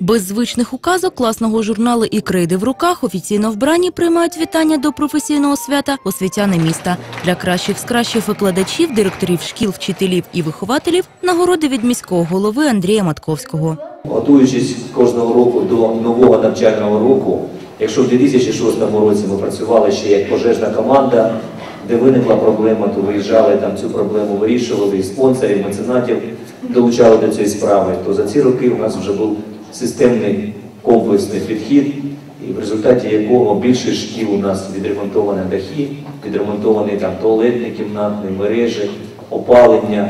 Без звичних указок класного журналу і крейди в руках офіційно вбрані приймають вітання до професійного свята освітяни міста. Для кращих з кращих викладачів, директорів шкіл, вчителів і вихователів нагороди від міського голови Андрія Матковського. Готуючись кожного року до нового навчального року, якщо в 2006 році ми працювали ще як пожежна команда, де виникла проблема, то виїжджали там цю проблему вирішували, і спонсорів, меценатів долучали до цієї справи, то за ці роки у нас вже був системний комплексний підхід, і в результаті якого більше шкіл у нас відремонтовані дахи, відремонтовані там туалетні кімнатні мережі, опалення.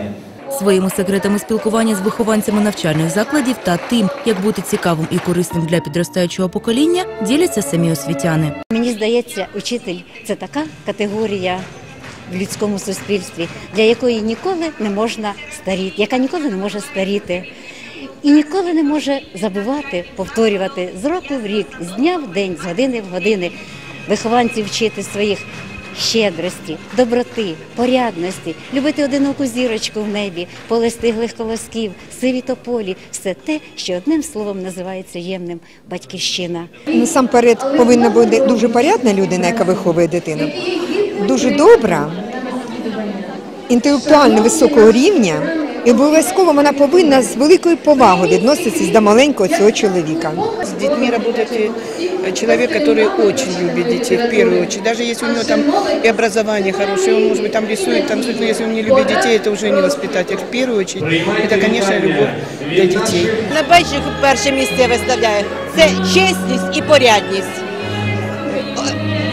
Своїми секретами спілкування з вихованцями навчальних закладів та тим, як бути цікавим і корисним для підростаючого покоління, діляться самі освітяни. Мені здається, учитель це така категорія в людському суспільстві, для якої ніколи не можна старіти, яка ніколи не може старіти. І ніколи не може забувати, повторювати з року в рік, з дня в день, з години в години вихованців вчити своїх щедрості, доброти, порядності, любити одиноку зірочку в небі, полестиглих колосків, сиві тополі, все те, що одним словом називається ємним батьківщина. Насамперед повинна бути дуже порядна людина, яка виховує дитину, дуже добра, інтелектуально високого рівня, і обов'язково вона повинна з великою повагою відноситися до маленького цього чоловіка. С детьми работает э, человек, который очень любит детей в первую очередь. Даже если у него там и образование хорошее, он, может быть, там рисует, танцует, но если он не любит детей, это уже не воспитатель. В первую очередь, это, конечно, любовь для детей. Найперше перше місце виставляє це чесність і порядність,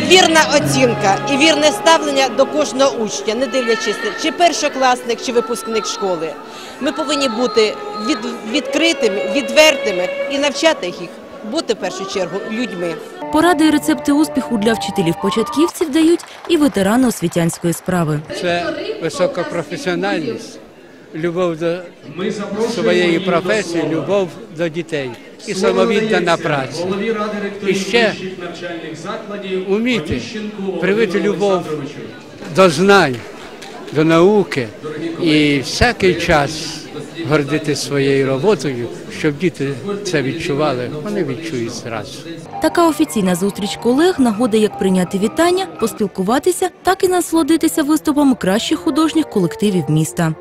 вірна оцінка і вірне ставлення до кожного учня, не дивлячись, чи першокласник, чи випускник школи. Ми повинні бути від, відкритими, відвертими і навчати їх бути в першу чергу людьми. Поради і рецепти успіху для вчителів-початківців дають і ветерани освітянської справи. це висока професіональність, любов до своєї професії, любов до дітей і самовіддана праця. І ще вміти привити любов до знань, до науки і всякий час гордити своєю роботою, щоб діти це відчували, вони відчують зразу. Така офіційна зустріч колег нагода як прийняти вітання, поспілкуватися, так і насолодитися виступами кращих художніх колективів міста.